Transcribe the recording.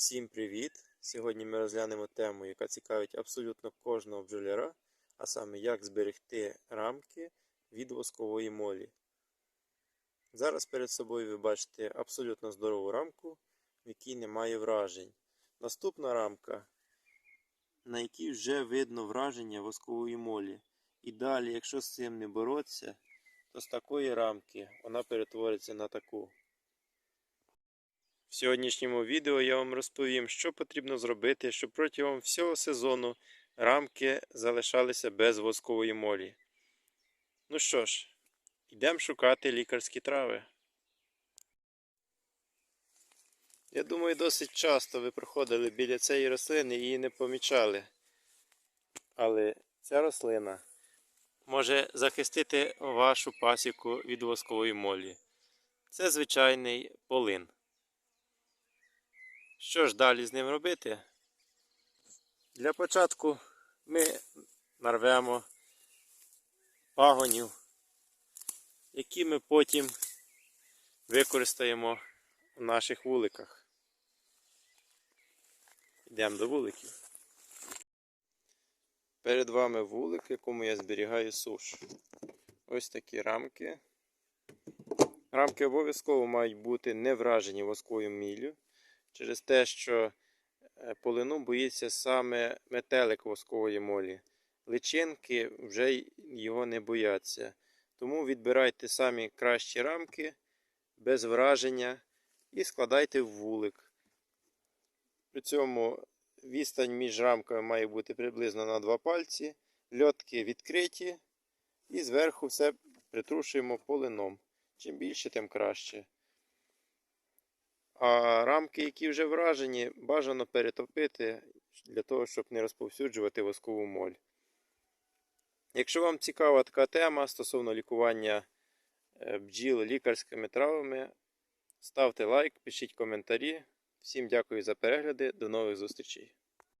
Всім привіт! Сьогодні ми розглянемо тему, яка цікавить абсолютно кожного бджоляра, а саме як зберегти рамки від воскової молі. Зараз перед собою ви бачите абсолютно здорову рамку, в якій немає вражень. Наступна рамка, на якій вже видно враження воскової молі. І далі, якщо з цим не боротися, то з такої рамки вона перетвориться на таку. В сьогоднішньому відео я вам розповім, що потрібно зробити, щоб протягом всього сезону рамки залишалися без воскової молі. Ну що ж, йдемо шукати лікарські трави. Я думаю, досить часто ви проходили біля цієї рослини і її не помічали. Але ця рослина може захистити вашу пасіку від воскової молі. Це звичайний полин. Що ж далі з ним робити? Для початку ми нарвемо пагонів, які ми потім використаємо в наших вуликах. Йдемо до вуликів. Перед вами вулик, в якому я зберігаю суш. Ось такі рамки. Рамки обов'язково мають бути не вражені восковою міллю через те, що е, полину боїться саме метелик воскової молі. Личинки вже його не бояться. Тому відбирайте самі кращі рамки без враження і складайте в вулик. При цьому відстань між рамками має бути приблизно на 2 пальці, льотки відкриті, і зверху все притрушуємо полином. Чим більше, тим краще. А рамки, які вже вражені, бажано перетопити для того, щоб не розповсюджувати воскову моль. Якщо вам цікава така тема стосовно лікування е, бджіл лікарськими травами, ставте лайк, пишіть коментарі. Всім дякую за перегляди, до нових зустрічей.